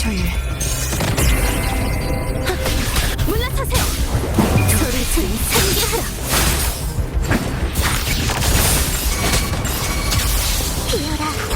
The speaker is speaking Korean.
전율 물러서세요. 돌을 든 삼계하라. 피어라.